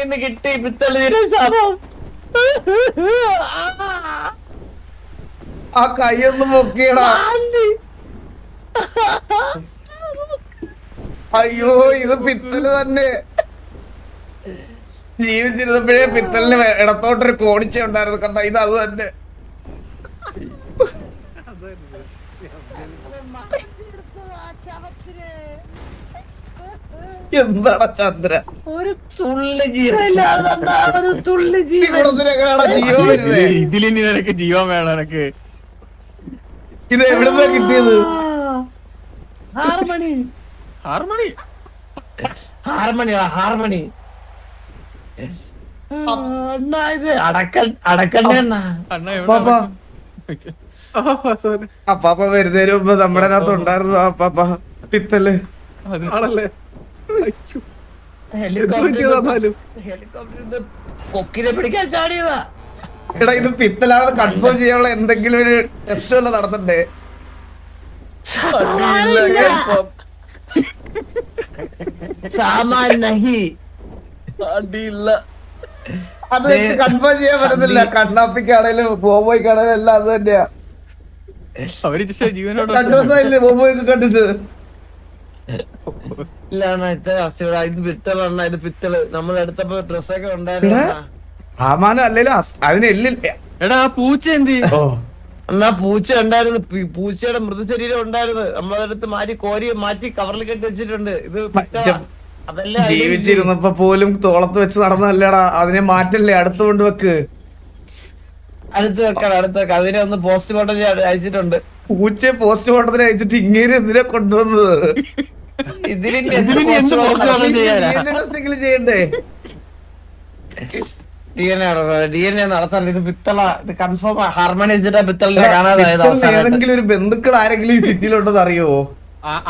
നിന്ന് കിട്ടി പിത്തളിയുടെ ശവം. ആ കൈയൊന്ന് പൊക്കിയടാ. അയ്യോ ഇത് പിത്തൽ തന്നെ. ജീവിച്ചിരുന്നപ്പോഴേ പിത്തലിന് ഇടത്തോട്ടൊരു കോണിച്ച ഉണ്ടായിരുന്നു. കണ്ട ഇത് അത് തന്നെ. എന്താടാ ചന്ദ്ര? ഒരു തുള്ളി ഒരു തുള്ളി ജീവൻ? ഇതിലിനി നിനക്ക് ജീവൻ വേണം എനക്ക് ഇത് എവിടുന്നാ കിട്ടിയത്? ഹാർമണി. ഹാർമണി? Harmony harmony. അണ്ണാ ഇത് അണ്ണാ. അണ്ണ പാപ്പാ. എവിടെ അപ്പാപ്പ വരുന്നതിന് മുമ്പ് നമ്മുടെ അകത്ത് ഉണ്ടായിരുന്നു അപ്പാപ്പ പിത്തൽ. ആണല്ലേ? കൊക്കിനെ പിടിക്കാൻ ചാടിയതാ. എടാ ഇത് പിത്തലാണെന്ന് കൺഫേം ചെയ്യാനുള്ള എന്തെങ്കിലും ഒരു ടെസ്റ്റ് വല്ല നടത്തണ്ടേ? സാമാൻ നഹി. അത് വെച്ച് കൺഫേം ചെയ്യാൻ പറ്റുന്നില്ല കണ്ണാപ്പിക്കാണേലും ബോബോയ്ക്കാണേലും എല്ലാം അത് തന്നെയാ. അവർ ജീവനോട് രണ്ടു ദിവസമായില്ലേ ബോബോയൊക്കെ കണ്ടിട്ട്? സാമാനം അല്ലേലും അതിന് എല്ലില്ല എടാ പൂച്ച എന്ത്? ഓ. പൂച്ച ഉണ്ടായിരുന്നു. പൂച്ചയുടെ മൃതശരീരം ഉണ്ടായിരുന്നു. നമ്മളടുത്ത് മാറ്റി കോരി മാറ്റി കവറിൽ കെട്ടി വെച്ചിട്ടുണ്ട്. ഇത് ജീവിച്ചിരുന്നപ്പോ പോലും തോളത്ത് വെച്ച് നടന്നല്ലേടാ അതിനെ മാറ്റല്ലേ അടുത്ത് കൊണ്ടുവെക്ക്. അടുത്ത് വെക്കണം അടുത്ത് വെക്കാം അതിനെ ഒന്ന് പോസ്റ്റ്മോർട്ടം അയച്ചിട്ടുണ്ട്. പൂച്ചയെ പോസ്റ്റ്മോർട്ടത്തിന് അയച്ചിട്ട് ഇങ്ങനെ എന്തിനാ കൊണ്ടുവന്നത്? ഇതിലിനി ഇതിലിനി എന്ത് postmortem ചെയ്യാനാ? എന്തെങ്കിലും ചെയ്യണ്ടേ? D N A D N A നടത്താൻ ഇത് പിത്തള ഇത് കൺഫേം ഹാർമണി വെച്ചിട്ടാ പിത്തളിനെ കാണാതായത് പിത്തലിന് അവസാനമായിട്ട് ഏതെങ്കിലും ഒരു ബന്ധുക്കൾ ആരെങ്കിലും ഈ സിറ്റിയിലുണ്ടെന്ന് അറിയോ? ആ-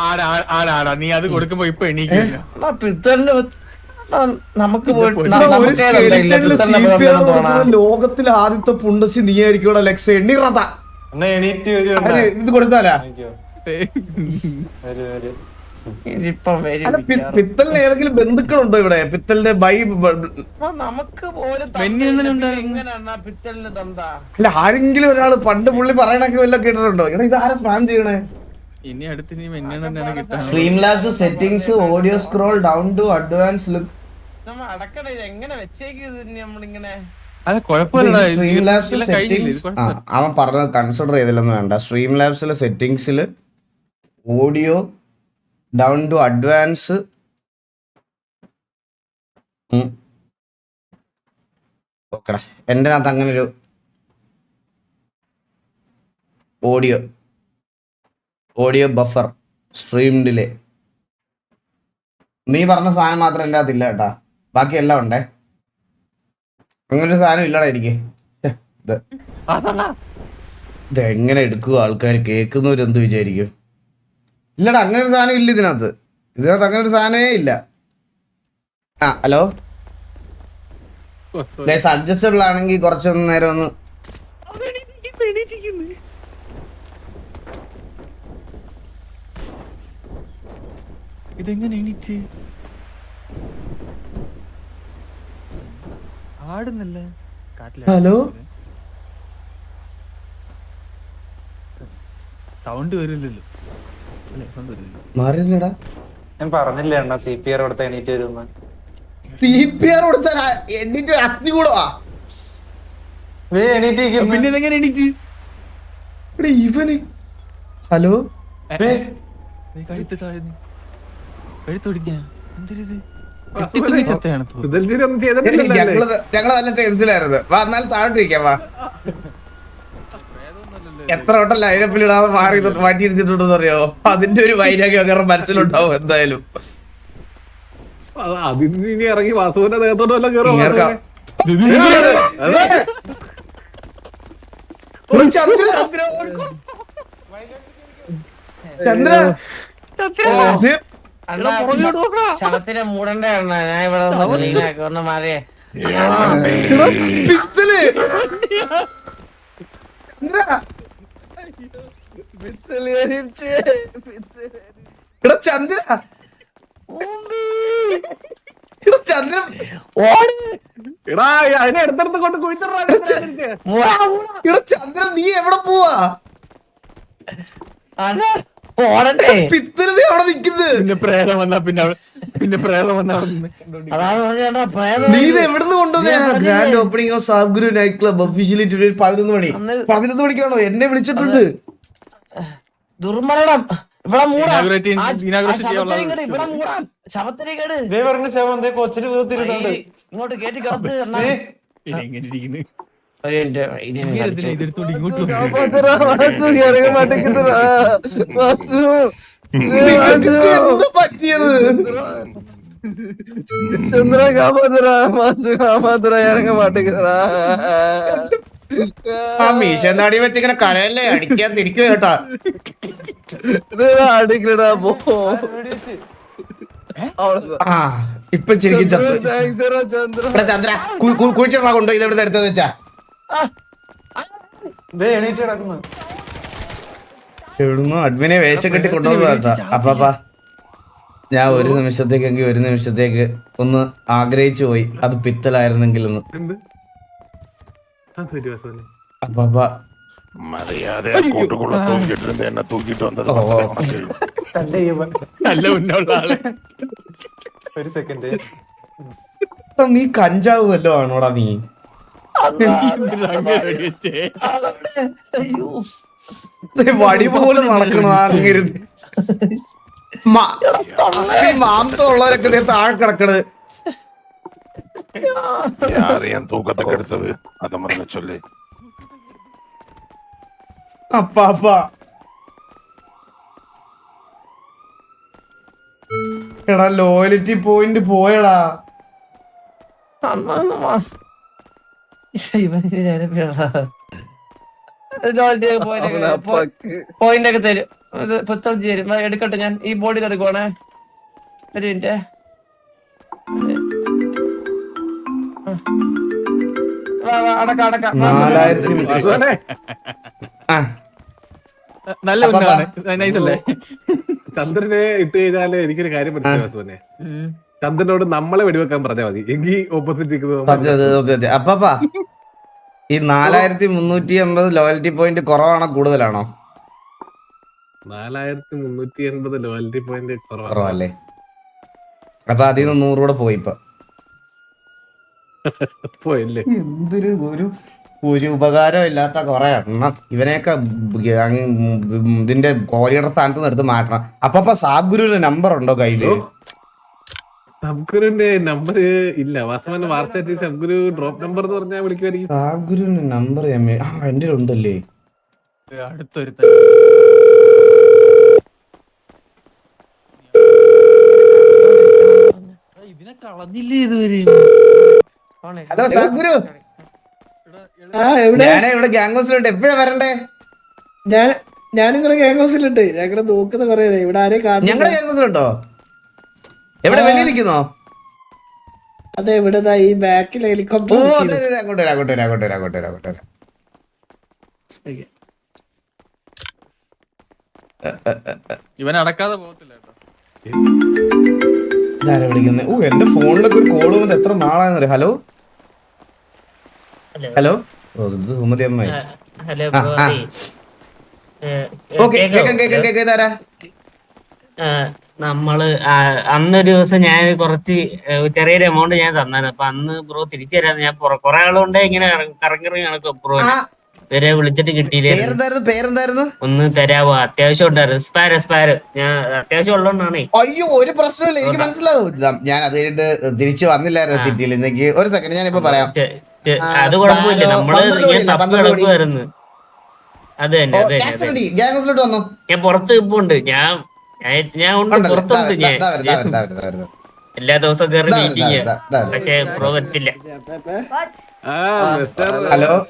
ആടാ നീ അത് കൊടുക്കുമ്പോ ഇപ്പൊ എണീക്കില്ല. പിത്തളിന് നമുക്ക്. ലോകത്തിലെ ആദ്യത്തെ പുണ്ടശി നീ ആയിരിക്കും ലക്സ. എണ്ണിറത ഇത് കൊടുത്താലാ? പിത്തലിന് ഏതെങ്കിലും ബന്ധുക്കളുണ്ടോ ഇവിടെ? പിത്തലിന്റെ ബൈ നമുക്ക് അല്ല ആരെങ്കിലും ഒരാൾ പണ്ട് പുള്ളി പറയണൊക്കെ വല്ല കേട്ടിട്ടുണ്ടോ? എടാ ഇത് ആരാ സ്പാം ചെയ്യണേ? ഇനി അടുത്ത് stream labs settings audio scroll down to advance look. അവൻ പറഞ്ഞത് കൺസിഡർ ചെയ്തില്ലെന്ന് വേണ്ട. സ്ട്രീം ലാബ്സിലെ സെറ്റിംഗ്സിൽ ഓഡിയോ ഡൗൺ ടു അഡ്വാൻസ് ഓക്കെടാ എന്റെ അകത്ത് അങ്ങനെ ഒരു audio audio buffer stream delay നീ പറഞ്ഞ സാധനം മാത്രം എന്റെ അകത്തില്ല കേട്ടാ. ബാക്കി എല്ലാം ഉണ്ടേ. അങ്ങനൊരു സാധനം ഇല്ലടാ എനിക്ക്. ഇത് എങ്ങനെ എടുക്കുക? ആൾക്കാർ കേൾക്കുന്നവരെന്ത് വിചാരിക്കും? ഇല്ലടാ അങ്ങനെ ഒരു സാധനം ഇല്ല ഇതിനകത്ത് ഇതിനകത്ത് അങ്ങനെ ഒരു സാധനമേ ഇല്ല ആ ഹലോ സജസ്റ്റബിൾ അഡ്ജസ്റ്റബിൾ ആണെങ്കിൽ കുറച്ചൊന്ന് നേരം ഒന്ന് ഇതെങ്ങനെ എണീറ്റ് ആടുന്നല്ല ഹലോ സൗണ്ട് വരില്ലല്ലോ മാറില്ലടാ ഞാൻ പറഞ്ഞില്ല അണ്ണാ സി പി ആർ കൊടുത്ത എണീറ്റ് വരുമെന്ന്. സി പി ആർ കൊടുത്താൽ എണീറ്റ് അസ്ഥി കൂടവാ. നീ എണീറ്റ്. പിന്നെ ഇതെങ്ങനെ എണീറ്റ്? എടാ, ഇവന്. ഹലോ? ഞങ്ങൾ നല്ല ടെൻസിലായിരുന്നു വാ എന്നാൽ താഴോട്ടിരിക്കാം വാ. എത്ര വട്ടം ലൈനപ്പിൽ ഇടാതെ മാറി മാറ്റിയിരുത്തിട്ടുണ്ടെന്ന് മാറ്റി ഇരുത്തിട്ടുണ്ടെന്ന് അറിയോ അതിന്റെ ഒരു വൈരാഗ്യം അങ്ങനെ മനസ്സിലുണ്ടാവും എന്തായാലും. അത് അതിന് ഇനി ഇറങ്ങി വാസുവിന്റെ ദേഹത്തോട്ട് വല്ല കയറും ഇങ്ങേർക്ക ഒരു ചന്ദ്ര ചന്ദ്ര ഇത് അണ്ണാ, ശവത്തിനെ മൂടണ്ട അണ്ണാ? ഞാൻ ഇവിടെ മാറിയേ. ചന്ദ്ര എടാ ചന്ദ്ര. എടാ ചന്ദ്രൻ ഓട്. എടാ അതിനെ എടുത്തെടുത്ത് കൊണ്ട് കുഴിച്ചിടാ മൂടാ, മൂടാ. എടാ ചന്ദ്രൻ നീ എവിടെ പോവാ? ഓടണ്ടേ? പിത്തൽ അവിടെ നിക്കുന്നത് പിന്നെ പ്രേതം വന്നാ പിന്നെ അവിടെ- പിന്നെ പ്രേതം നീ ഇത് എവിടുന്ന് കൊണ്ടുവന്നേ grand opening of Sabguru night club officially today പതിനൊന്ന് മണി പതിനൊന്ന് മണിക്കാണോ എന്നെ വിളിച്ചിട്ടുണ്ട് ദുർമരണം ഇവിടെ മൂടാം മൂടാം ശവത്തിനെ കേട് ഇങ്ങോട്ട് കേട്ടി കടത്ത് ഇങ്ങോട്ട് പറ്റിയത്? ചന്ദ്ര കാപ്പാത്തറ മാസു ഇറങ്ങ മാട്ടേക്കുന്നതാ ആ മീശ നാടി വെച്ചിങ്ങനെ കരയല്ലേ? അടിക്കാൻ തിരിക്കുക കേട്ടാ. അടിക്കലടാ പോ. ഇപ്പൊ ശരിക്കും ചന്ദ്ര ചന്ദ്ര. കുഴിച്ചിട്ടാ കൊണ്ടോ? ഇത് എവിടെ എടുത്തത് വെച്ചാ? ദേ എണീറ്റ് കിടക്കുന്നു. എവിടുന്നോ അഡ്മിനെ വേഷം കെട്ടി കൊണ്ടുവന്നതാ അപ്പാപ്പാ ഞാൻ ഒരു നിമിഷത്തേക്കെങ്കിൽ ഒരു നിമിഷത്തേക്ക് ഒന്ന് ആഗ്രഹിച്ചു പോയി. അത് പിത്തലായിരുന്നെങ്കിൽ ഒന്ന് അപ്പാപ്പ മറിയാതെ കൂട്ടുകുള്ള തൂക്കിട്ടിരുന്ന് എന്നെ തൂക്കിട്ട് വന്നത് ഓ. പത്തര കണക്കിൽ. നല്ല ഉന്നുള്ള ആൾ. ഒരു സെക്കൻഡ്. നീ കഞ്ചാവ് വല്ലോ ആണോടാ നീ? അയ്യോ. വടി പോലും നടക്കണു മാംസം ഉള്ളവരൊക്കെ താഴെ കിടക്കണത് എടാ ലോയലിറ്റി പോയിന്റ് പോയടാ. അമ്മ ഇവന് ഞാനിപ്പോ പോയിന്റ് ഒക്കെ തരും. ഇത് പത്തഞ്ച് തരും. എടുക്കട്ടെ ഞാൻ ഈ ബോഡി എടുക്കുവാണേ. ഒരു മിനിറ്റ് അടക്ക അടക്ക. നല്ല നൈസല്ലേ നൈസ് അല്ലേ? ചന്ദ്രനെ ഇട്ട് കഴിഞ്ഞാൽ എനിക്കൊരു കാര്യം മനസ്സിലായി വാസുവിനെ ചന്ദ്രനോട് നമ്മളെ വെടിവെക്കാൻ പറഞ്ഞാൽ മതി. എങ്കിൽ ഓപ്പോസിറ്റ് സത്യം. അപ്പാപ്പാ. ഈ നാലായിരത്തി മുന്നൂറ്റി എൺപത് ലോയൽറ്റി പോയിന്റ് കുറവാണോ കൂടുതലാണോ? നാലായിരത്തി മുന്നൂറ്റി എൺപത് ലോയൽറ്റി പോയിന്റ് കുറവാണ്. കുറവല്ലേ? അപ്പൊ അതിൽ നിന്ന് നൂറ് പോയി ഇപ്പൊ. പോയല്ലേ? എന്തൊരു ഒരു ഒരു ഉപകാരം ഇല്ലാത്ത കുറെ എണ്ണം. ഇവനെയൊക്കെ ഇതിന്റെ കോരിയുടെ സ്ഥാനത്ത് നിന്ന് എടുത്ത് മാറ്റണം. അപ്പൊ സാബ് ഗുരുവിന്റെ നമ്പർ ഉണ്ടോ കയ്യിൽ? സബ്ഗുരുവിന്റെ നമ്പർ ഇല്ല. വാസവന്റെ വാർച്ചാറ്റ് സബ്ഗുരു ഡ്രോപ്പ് നമ്പർ എന്ന് പറഞ്ഞാൽ വിളിക്കുമായിരിക്കും സബ്ഗുരുവിന്റെ നമ്പർ എന്റെ ഉണ്ടല്ലേ? അടുത്തൊരു ഇതിനെ കളഞ്ഞില്ലേ ഇതുവരെ? ഹലോ സാബ് ഞാൻ ഇവിടെ ഗ്യാങ് ഹൗസിലുണ്ട് എപ്പോഴാ വരണ്ടേ? ഞാൻ ഞാനും ഗാങ് ഗ്യാങ് ഹൗസിലുണ്ട് ഞങ്ങളെ നോക്കുന്ന പറയുന്നത് ഇവിടെ ആരെയും കാണുന്നില്ല. ഞങ്ങളുടെ ഗ്യാങ് ഹൗസിലുണ്ടോ എവിടെ വെളിയിൽ നിൽക്കുന്നോ? അതെ ഇവിടെ ഈ ബാക്കിൽ ഹെലികോപ്റ്റർ അങ്ങോട്ട് വരാം അങ്ങോട്ട് വരാം അങ്ങോട്ട് വരാം അങ്ങോട്ട് വരാം അങ്ങോട്ട് വരാം. ഇവൻ അടക്കാതെ പോകത്തില്ല ഇതാരെ വിളിക്കുന്നത് ഓ എന്റെ ഫോണിലൊക്കെ ഒരു കോൾ വന്നിട്ട് എത്ര നാളായെന്നറിയോ? ഹലോ? ഹലോ. ഓ ഇത് സുമതി അമ്മ. ഹലോ ഓക്കെ കേക്കാം? കേക്കാം കേക്കാം ഇതാരാ? നമ്മൾ അന്നൊരു ദിവസം ഞാൻ കുറച്ച് ചെറിയൊരു എമൗണ്ട് ഞാൻ തന്നാണ്. അപ്പൊ അന്ന് ബ്രോ തിരിച്ചു തരാന്ന് ഞാൻ കുറെ ആളുകൊണ്ട് ഇങ്ങനെ കറ- കറങ്ങിറങ്ങി നടക്കും ബ്രോ. വരെ വിളിച്ചിട്ട് കിട്ടിയില്ലേ? ഒന്ന് തരാവോ? അത്യാവശ്യം ഉണ്ടായിരുന്നു. സ്പാര സ്പാരോ. ഞാൻ അത്യാവശ്യം ഉള്ളതുകൊണ്ടാണേ അയ്യോ ഒരു പ്രശ്നമില്ല എനിക്ക് മനസ്സിലാവും. ഞാൻ അത് കഴിഞ്ഞിട്ട് തിരിച്ചു വന്നില്ലായിരുന്നു കിട്ടിയില്ല ഇന്നേക്ക് ഒരു സെക്കൻഡ് ഞാൻ ഇപ്പൊ പറയാം. അത് കുഴപ്പമില്ല. നമ്മൾ ഞാൻ തപ്പ്. കിടക്കുമായിരുന്നു അത് അത് ഞാൻ പുറത്ത് ഇപ്പൊ ഉണ്ട് ഞാൻ- ഞാൻ ഉണ്ട് പുറത്തുണ്ട് ഞാൻ. എല്ലാ ദിവസവും കയറി മീറ്റിംഗ്. പക്ഷെ പ്രോ വരത്തില്ല. ആ ഹലോ?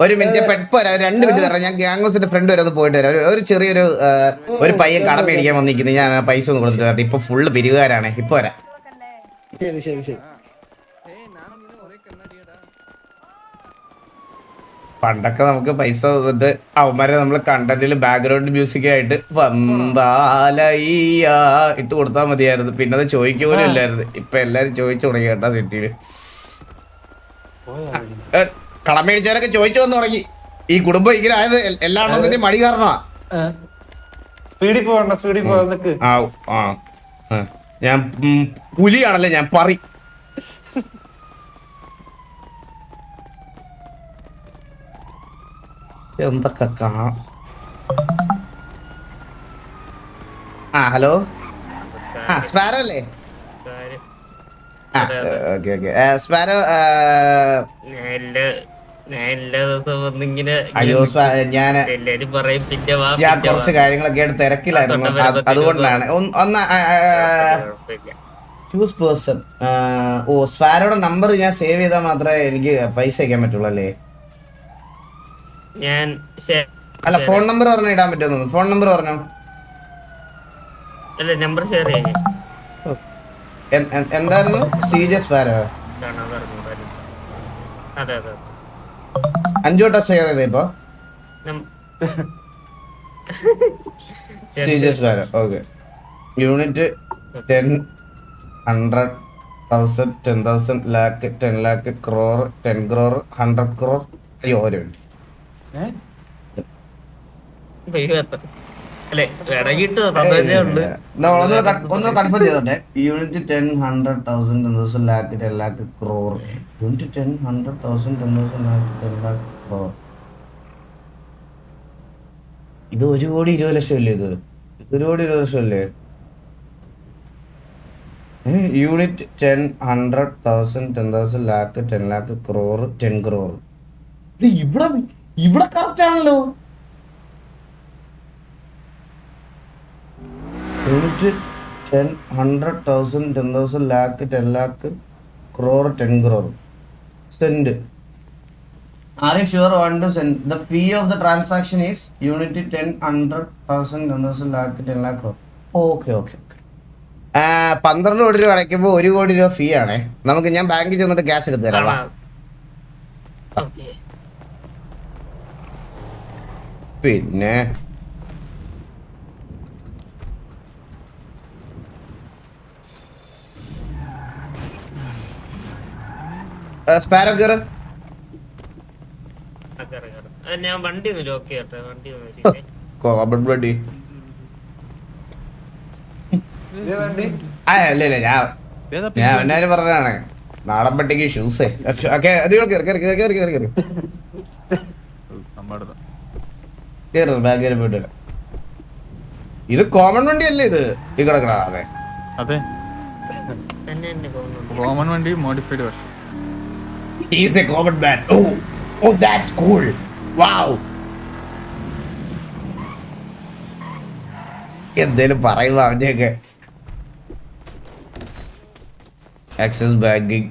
ഒരു മിനിറ്റ് പെട്ട് പോരാ രണ്ട് മിനിറ്റ് തരാം. ഞാൻ ഗ്യാങ് ഹൗസിന്റെ ഫ്രണ്ട് വരെ ഒന്ന് പോയിട്ട് വരാം. ഒരു- ഒരു ചെറിയൊരു ഒരു പയ്യൻ കട മേടിക്കാൻ വന്നിരിക്കുന്നു. ഞാൻ പൈസ ഒന്ന് കൊടുത്തിട്ട് ഇപ്പൊ ഫുള്ള് പിരിവുകാരാണ്. ഇപ്പൊ വരാം. ശരി ശരി ശരി. പണ്ടൊക്കെ നമുക്ക് പൈസ തന്നിട്ട് അവന്മാരെ നമ്മൾ കണ്ടന്റിൽ ബാക്ക്ഗ്രൗണ്ട് മ്യൂസിക് ആയിട്ട് വന്താലയ്യ ഇട്ട് കൊടുത്താൽ മതിയായിരുന്നു. പിന്നെ അത് ചോദിക്കുക പോലും ഇല്ലായിരുന്നു. ഇപ്പൊ എല്ലാരും ചോദിച്ചു തുടങ്ങി കേട്ടോ സിറ്റിയിൽ. കടമേടിച്ചവരൊക്കെ ചോദിച്ചു വന്നു തുടങ്ങി. ഈ കുടുംബം ഇങ്ങനെ ആയത് എല്ലാ എണ്ണത്തിന്റെ മടി കാരണമാ. സ്പീഡിൽ പോകണ്ട പോകാൻ. ഞാൻ പുലിയാണല്ലേ ഞാൻ പറി. എന്തൊക്കെ കാണാം? ആ ഹലോ? ആ സ്പാരോ അല്ലേ? Okay okay. സ്പാരോ ഞാൻ ഞാൻ അയ്യോ വാ ഞാൻ കുറച്ച് കാര്യങ്ങളൊക്കെ ആയിട്ട് തിരക്കിലായിരുന്നു. അതുകൊണ്ടാണ്. ഒന്ന്. ചൂസ് പേഴ്സൺ ഓ സ്പാരോടെ നമ്പർ ഞാൻ സേവ് ചെയ്താൽ മാത്രമേ എനിക്ക് പൈസ അയക്കാൻ പറ്റുള്ളൂ അല്ലേ? ഞാൻ അല്ല ഫോൺ നമ്പർ പറഞ്ഞു ഇടാൻ പറ്റുമോ ഫോൺ നമ്പർ പറഞ്ഞു? അല്ല നമ്പർ ഷെയർ ചെയ്യാം. എൻ- എൻ- എന്തായിരുന്നു? സി ജെ സ്പാരോ കാണാൻ പറഞ്ഞു പറഞ്ഞു. അതെ അതെ. അഞ്ചു വട്ടം ഷെയർ ചെയ്തേ ഇപ്പൊ. നം- C J Sparrow okay. Unit ten hundred thousand ten thousand lakh ten lakh crore ten crore hundred crore അയ്യോ ഒരു മിനിറ്റ് ഒന്ന് കൺഫേം ചെയ്തോട്ടെ. Unit ten hundred thousand ten thousand lakh ten lakh crore unit ten hundred thousand ten thousand lakh ten lakh crore ഇത് ഒരു കോടി ഇരുപത് ലക്ഷം അല്ലേ ഇത്? ഇത് ഒരു കോടി ഇരുപത് ലക്ഷം അല്ലേ unit ten hundred thousand ten thousand lakh ten lakh crore ten crore ഇവിടെ ഇവിടെ കറക്റ്റ് ആണല്ലോ. Unit ten hundred thousand ten thousand lakh ten lakh crore ten crore send are you sure one two send the fee of the transaction is unit ten hundred thousand ten thousand lakh ten lakh crore okay okay okay പന്ത്രണ്ട് കോടി രൂപ അടയ്ക്കുമ്പോൾ ഒരു കോടി രൂപ ഫീ ആണേ. നമുക്ക് ഞാൻ ബാങ്കിൽ ചെന്നിട്ട് ക്യാഷ് എടുത്തു തരാം. ഓക്കെ. പിന്നെ സ്പാരോ കയറ് ഞാൻ വണ്ടി ഒന്ന് ലോക്ക് ചെയ്യട്ടെ വണ്ടി. കോമൺ വണ്ടി? വണ്ടി അല്ല ഞാൻ ഞാൻ എന്നാലും പറഞ്ഞതാണ്. നാടൻ പട്ടിക്ക് ഷൂസേ ഓക്കെ കയറി കയറി കയറി കയറി കയറി കയറി കയറി ബാഗേജ് പോയിട്ട് ഇത് കോമൺ വണ്ടി അല്ലേ ഇത്? ഈ കിടക്കണ അതെ. അതെ. തന്നെ എന്നെ പോകുന്നുണ്ട് കോമൺ വണ്ടി modified version He's the common man oh oh that's cool wow എന്തേലും പറയുക അവന്റെയൊക്കെ. ആക്സിസ് ബാങ്കിങ്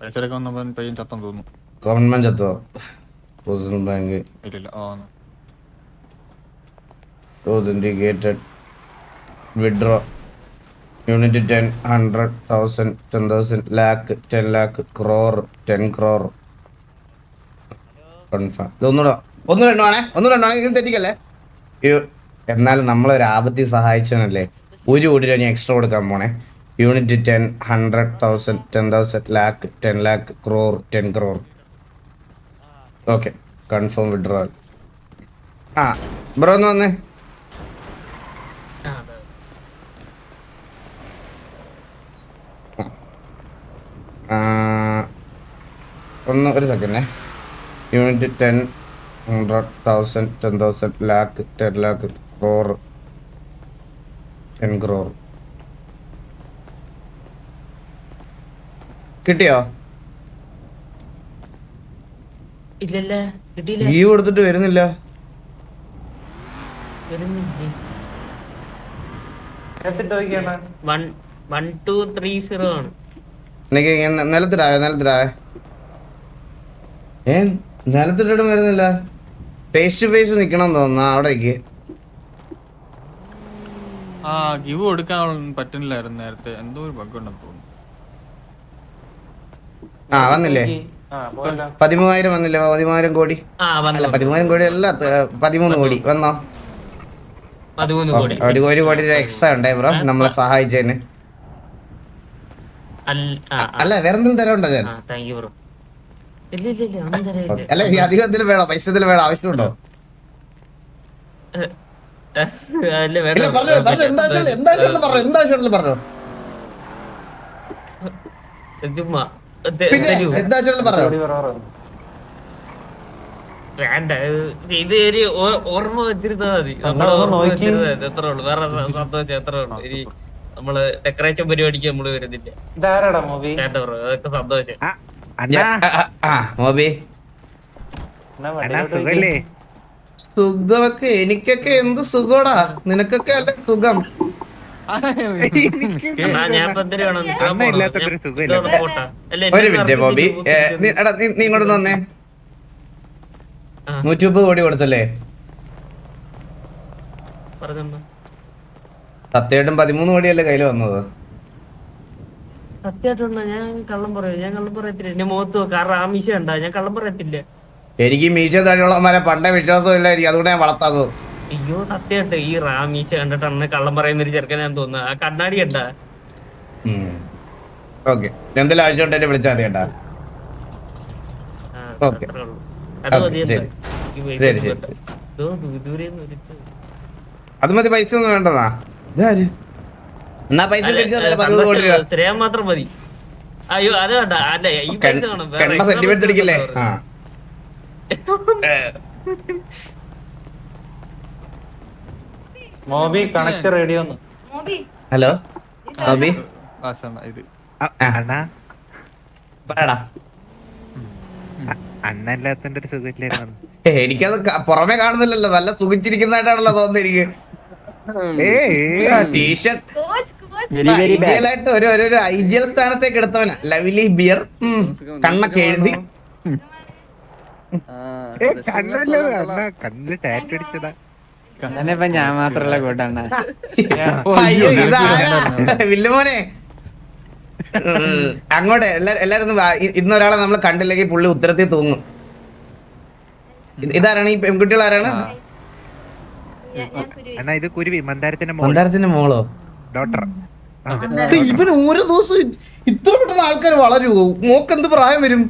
പൈസയൊക്കെ വന്നപ്പോ പയ്യൻ ചത്തം തോന്നുന്നു. Common man ചത്തോ? Position bank authenticated withdraw. Unit ten hundred thousand ten thousand lakh ten lakh crore ten crore confirm ഇതൊന്നുകൂടെ ഒന്നും രണ്ടുമാണേ ഒന്ന് രണ്ടുമാണേ ഇത് തെറ്റിക്കല്ലേ? എന്നാലും നമ്മളൊരു ആപത്തി സഹായിച്ചതല്ലേ ഒരു കോടി രൂപ ഞാൻ എക്സ്ട്രാ കൊടുക്കാൻ പോണേ. Unit ten hundred thousand ten thousand lakh ten lakh crore ten crore okay confirm withdrawal ആ ബ്രോ ഒന്ന് വന്നേ. ആ, അതെ. ആ, ഒന്ന് ഒരു സെക്കൻഡേ unit ten hundred thousand ten thousand lakh ten lakh crore ten crore കിട്ടിയോ ഇല്ലല്ല കിട്ടിയില്ല ഈ കൊടുത്തിട്ട് വരുന്നില്ല വരുന്നില്ലേ എത്തിട്ട് നോക്കിയാണ് one one two three zero ആണ് കൊടുത്തിട്ട് വരുന്നില്ല. നിലത്തിടാവേ നിലത്തിടാവേ. ഏ നിലത്തിട്ടിട്ടും വരുന്നില്ല. ഫേസ് ടു ഫേസ് നിക്കണം തോന്നുന്നു അവിടേക്ക്. ആ ഗിവ് കൊടുക്കാൻ പറ്റുന്നില്ലായിരുന്നു നേരത്തെ. എന്തോ ഒരു ബഗ് ഉണ്ടെന്ന് തോന്നുന്നു. ആ വന്നില്ലേ? പതിമൂവായിരം വന്നില്ല? പതിമൂവായിരം കോടി? അല്ല പതിമൂവായിരം കോടി അല്ല പതിമൂന്ന് കോടി. വന്നോ? ഒരു കോടി. ഒരു കോടി എക്സ്ട്രാ ഉണ്ടായി ബ്രോ നമ്മളെ സഹായിച്ചതിന്. അല്ല വേറെന്തെങ്കിലും തരമുണ്ടോ ഞാൻ? താങ്ക് ബ്രോ ഇല്ല ഇല്ല ഇല്ല ഒന്നും അല്ല ഈ അധികം എന്തെങ്കിലും വേണോ? പൈസ എന്തെങ്കിലും വേണോ? ആവശ്യമുണ്ടോ? അല്ല ഇല്ല വേണ്ട പറഞ്ഞു ചുമ്മാ വേണ്ട ഇത് ഒരു ഓർമ്മ വെച്ചിരുന്നാ മതി. നമ്മൾ ഓർമ്മ നോക്കി. വെച്ചിരുന്നാ എത്ര ഉള്ളു. വേറെ സ- സന്തോഷം എത്ര ഉള്ളു. ഇനി നമ്മൾ ഡെക്കറേഷൻ പരിപാടിക്ക് നമ്മൾ വരുന്നില്ല. ഇതാരാടാ മൂവി വേണ്ട ബ്രോ അതൊക്കെ സന്തോഷം. ആ മോബി. സുഖമൊക്കെ എനിക്കൊക്കെ എന്ത് സുഖടാ? നിനക്കൊക്കെ അല്ല സുഖം? ഒരു മിനിറ്റ് ബോബി. എടാ നീ- ഇങ്ങോട്ട് വന്നേ. ആ. നൂറ്റി മുപ്പത് കോടി കൊടുത്തല്ലേ? സത്യമായിട്ടും പതിമൂന്ന് കോടിയല്ലേ കയ്യിൽ വന്നത്? സത്യമായിട്ടുണ്ടോ? ഞാൻ കള്ളം പറയൂ. ഞാൻ കള്ളം പറയത്തില്ല. എന്റെ മുഖത്ത് കാരണം ആ മീശ ഉണ്ടാ ഞാൻ കള്ളം പറയത്തില്ല. എനിക്ക് മീശ താഴെയുള്ളവന്മാരെ പണ്ടേ വിശ്വാസം ഇല്ലായിരിക്കും അതുകൊണ്ട് ഞാൻ വളർത്താത്തത്. അയ്യോ സത്യണ്ട് ഈ റാമീശ കണ്ടിട്ട് അന്ന് കള്ളം പറയുന്ന ഒരു ചെറുക്കനാൻ തോന്നുന്നു. ആ കണ്ണാടി ഉണ്ടാ ഓക്കെ. എന്തെങ്കിലും ആവശ്യമുണ്ട് എന്നെ വിളിച്ചാൽ മതി കേട്ടാ. Okay. അത് Okay, മതി എന്താ? ശരി. ഈ പൈസ ശരി ശരി ശരി. ഇതോ ദൂ- ദൂരെന്ന് ഒരുത്തൻ. അത് മതി പൈസ ഒന്നും വേണ്ടതാ. ഇതാര്? എന്നാ പൈസ അല്ല, തിരിച്ചു അല്ല, പതിമൂന്ന് കോടി രൂപ. സന്തോഷം ശ്രേയം മാത്രം മതി. അയ്യോ അത് വേണ്ട. അല്ല ഈ പൈസ കണ്ട വേണം. വേറെ കണ്ട extra സെന്റിമെന്റ്സ് പൈസ അടിക്കില്ലേ വേണം. ആ. Mobi connect radio hello? Mobi? ഇത്. പറയടാ അണ്ണല്ലാത്തന്റെ ഒരു സുഖമില്ലായിരുന്നു. എനിക്കത് പുറമെ കാണുന്നില്ലല്ലോ. നല്ല സുഖിച്ചിരിക്കുന്നതായിട്ടാണല്ലോ തോന്നുന്നത് എനിക്ക്. ടീഷർട്ട്. ഒരു ഒരു ഒരു ഐജിയൽ സ്ഥാനത്തേക്ക് എടുത്തവനാ. ലവ്ലി ബിയർ കണ്ണൊക്കെ എഴുതി. കണ്ണല്ലോ കണ്ണ് കണ്ണിൽ ടാറ്റ് അടിച്ചതാ കണ്ണനിപ്പ ഞാൻ മാത്രല്ല കൂട്ടണ്ണ അയ്യോ ഇതാരാ? വില്ലുമോനെ. അങ്ങോട്ട് എല്ലാരും എല്ലാരും ഇന്നൊരാളെ നമ്മൾ കണ്ടില്ലെങ്കിൽ പുള്ളി ഉത്തരത്തിൽ തൂങ്ങും. ഇത് ഇതാരാണ്? ഈ പെൺകുട്ടികൾ ആരാണ്? അണ്ണ ഇത് കുരുവി മന്ദാരത്തിന്റെ മോളോ. ഡോക്ടർ ഇവന് ഓരോ ദിവസവും ഇത്ര പെട്ടെന്ന് ആൾക്കാർ വളരുവോ മോക്ക് എന്ത് പ്രായം വരും?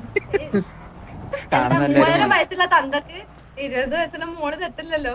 വയസ്സുള്ള തന്തക്ക് ഇരുപത് വയസ്സുള്ള മോൾ തെറ്റില്ലല്ലോ.